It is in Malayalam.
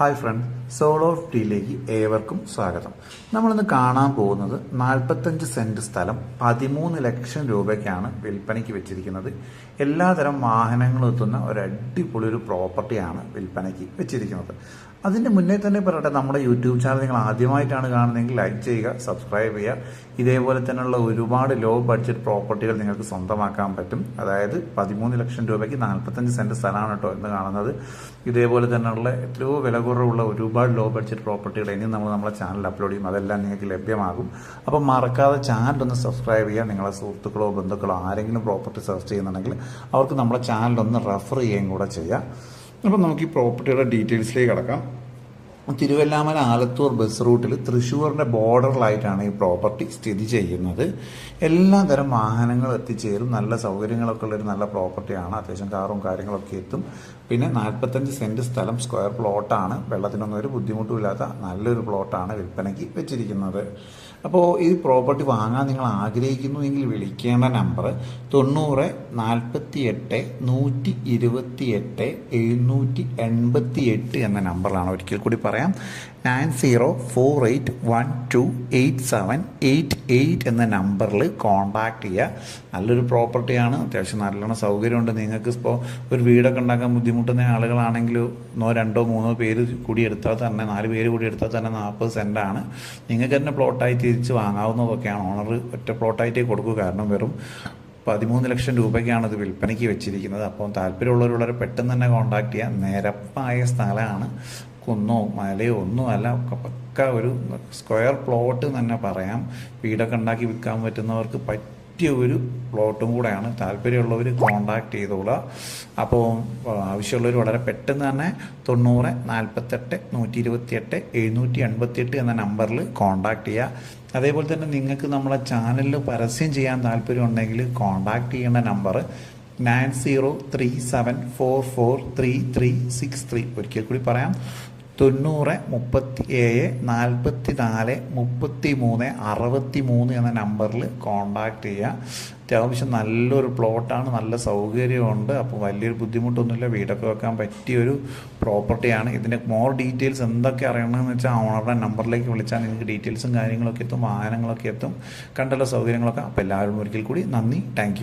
Hi friend. സോൾ ഓഫ് ടീയിലേക്ക് ഏവർക്കും സ്വാഗതം. നമ്മളിന്ന് കാണാൻ പോകുന്നത് നാൽപ്പത്തഞ്ച് സെന്റ് സ്ഥലം പതിമൂന്ന് ലക്ഷം രൂപയ്ക്കാണ് വിൽപ്പനയ്ക്ക് വെച്ചിരിക്കുന്നത്. എല്ലാതരം വാഹനങ്ങളും എത്തുന്ന ഒരു അടിപൊളി ഒരു പ്രോപ്പർട്ടിയാണ് വിൽപ്പനയ്ക്ക് വെച്ചിരിക്കുന്നത്. അതിന്റെ മുന്നേ തന്നെ പറയട്ടെ നമ്മുടെ യൂട്യൂബ് ചാനൽ നിങ്ങൾ ആദ്യമായിട്ടാണ് കാണുന്നതെങ്കിൽ ലൈക്ക് ചെയ്യുക സബ്സ്ക്രൈബ് ചെയ്യുക. ഇതേപോലെ തന്നെയുള്ള ഒരുപാട് ലോ ബഡ്ജറ്റ് പ്രോപ്പർട്ടികൾ നിങ്ങൾക്ക് സ്വന്തമാക്കാൻ പറ്റും. അതായത് പതിമൂന്ന് ലക്ഷം രൂപയ്ക്ക് നാൽപ്പത്തഞ്ച് സെന്റ് സ്ഥലമാണ് കേട്ടോ എന്ന് കാണുന്നത്. ഇതേപോലെ തന്നെയുള്ള എത്രയോ വില കുറവുള്ള ഒരുപാട് ലോ ബഡ്ജറ്റ് പ്രോപ്പർട്ടികൾ ഇനിയും നമ്മൾ നമ്മുടെ ചാനൽ അപ്ലോഡ് ചെയ്യും. അതെല്ലാം നിങ്ങൾക്ക് ലഭ്യമാകും. അപ്പം മറക്കാതെ ചാനൽ ഒന്ന് സബ്സ്ക്രൈബ് ചെയ്യുക. നിങ്ങളെ സുഹൃത്തുക്കളോ ബന്ധുക്കളോ ആരെങ്കിലും പ്രോപ്പർട്ടി സെർച്ച് ചെയ്യുന്നുണ്ടെങ്കിൽ അവർക്ക് നമ്മുടെ ഒന്ന് റെഫർ ചെയ്യുകയും കൂടെ ചെയ്യാം. അപ്പം നമുക്ക് ഈ പ്രോപ്പർട്ടിയുടെ ഡീറ്റെയിൽസിലേക്ക് കിടക്കാം. തിരുവല്ലാമല ആലത്തൂർ ബസ് റൂട്ടിൽ തൃശ്ശൂരിന്റെ ബോർഡറിലായിട്ടാണ് ഈ പ്രോപ്പർട്ടി സ്ഥിതി ചെയ്യുന്നത്. എല്ലാ തരം വാഹനങ്ങൾ എത്തിച്ചേരും. നല്ല സൗകര്യങ്ങളൊക്കെ ഉള്ളൊരു നല്ല പ്രോപ്പർട്ടിയാണ് അത്യാവശ്യം കാറും കാര്യങ്ങളൊക്കെ എത്തും. പിന്നെ നാൽപ്പത്തഞ്ച് സെന്റ് സ്ഥലം സ്ക്വയർ പ്ലോട്ടാണ് വെള്ളത്തിനൊന്നും ഒരു ബുദ്ധിമുട്ടുമില്ലാത്ത നല്ലൊരു പ്ലോട്ടാണ് വിൽപ്പനയ്ക്ക് വെച്ചിരിക്കുന്നത്. അപ്പോൾ ഈ പ്രോപ്പർട്ടി വാങ്ങാൻ നിങ്ങൾ ആഗ്രഹിക്കുന്നു എങ്കിൽ വിളിക്കേണ്ട നമ്പർ തൊണ്ണൂറ് നാൽപ്പത്തി എട്ട് നൂറ്റി ഇരുപത്തി എട്ട് എഴുന്നൂറ്റി എൺപത്തി എട്ട് എന്ന നമ്പറിലാണ് ഒരിക്കൽ കൂടി പറയാം. Nine zero four eight one two eight seven eight eight എന്ന നമ്പറിൽ കോൺടാക്ട് ചെയ്യുക. നല്ലൊരു പ്രോപ്പർട്ടിയാണ് അത്യാവശ്യം നല്ലോണം സൗകര്യമുണ്ട്. നിങ്ങൾക്ക് ഇപ്പോൾ ഒരു വീടൊക്കെ ഉണ്ടാക്കാൻ ബുദ്ധിമുട്ടുന്ന ആളുകളാണെങ്കിൽ ഒന്നോ രണ്ടോ മൂന്നോ പേര് കൂടി എടുത്താൽ തന്നെ നാല് പേര് കൂടി എടുത്താൽ തന്നെ നാൽപ്പത് സെന്റാണ് നിങ്ങൾക്ക് തന്നെ പ്ലോട്ടായി തിരിച്ച് വാങ്ങാവുന്നതൊക്കെയാണ്. ഓണർ ഒറ്റ പ്ലോട്ടായിട്ടേ കൊടുക്കൂ. കാരണം വെറും പതിമൂന്ന് ലക്ഷം രൂപയ്ക്കാണ് ഇത് വിൽപ്പനയ്ക്ക് വെച്ചിരിക്കുന്നത്. അപ്പോൾ താല്പര്യമുള്ളവരുള്ളവരെ പെട്ടെന്ന് തന്നെ കോൺടാക്ട് ചെയ്യാം നിരപ്പായ സ്ഥലമാണ്. കുന്നോ മലയോ ഒന്നുമല്ല പക്ക ഒരു സ്ക്വയർ പ്ലോട്ട് തന്നെ പറയാം. വീടൊക്കെ ഉണ്ടാക്കി വിൽക്കാൻ പറ്റുന്നവർക്ക് പറ്റിയ ഒരു പ്ലോട്ടും കൂടെയാണ്. താല്പര്യമുള്ളവർ കോണ്ടാക്ട് ചെയ്തോളുക. അപ്പോൾ ആവശ്യമുള്ളവർ വളരെ പെട്ടെന്ന് തന്നെ തൊണ്ണൂറ് നാൽപ്പത്തെട്ട് നൂറ്റി ഇരുപത്തിയെട്ട് എഴുന്നൂറ്റി എൺപത്തിയെട്ട് എന്ന നമ്പറിൽ കോണ്ടാക്ട് ചെയ്യുക. അതേപോലെ തന്നെ നിങ്ങൾക്ക് നമ്മളെ ചാനലിൽ പരസ്യം ചെയ്യാൻ താല്പര്യം ഉണ്ടെങ്കിൽ കോണ്ടാക്ട് ചെയ്യേണ്ട number nine zero three seven four four three three six three ഒരിക്കൽ കൂടി പറയാം. തൊണ്ണൂറ് മുപ്പത്തി ഏഴ് നാൽപ്പത്തി നാല് മുപ്പത്തി മൂന്ന് അറുപത്തി മൂന്ന് എന്ന നമ്പറിൽ കോണ്ടാക്ട് ചെയ്യുക. അത്യാവശ്യം നല്ലൊരു പ്ലോട്ടാണ് നല്ല സൗകര്യമുണ്ട്. അപ്പോൾ വലിയൊരു ബുദ്ധിമുട്ടൊന്നുമില്ല. വീടൊക്കെ വെക്കാൻ പറ്റിയൊരു പ്രോപ്പർട്ടിയാണ്. ഇതിന്റെ മോർ ഡീറ്റെയിൽസ് എന്തൊക്കെ അറിയണമെന്ന് വെച്ചാൽ ഓണറുടെ നമ്പറിലേക്ക് വിളിച്ചാൽ നിങ്ങൾക്ക് ഡീറ്റെയിൽസും കാര്യങ്ങളൊക്കെ എത്തും വാഹനങ്ങളൊക്കെ എത്തും കണ്ടുള്ള സൗകര്യങ്ങളൊക്കെ. അപ്പോൾ എല്ലാവരും ഒരിക്കൽ കൂടി നന്ദി. താങ്ക്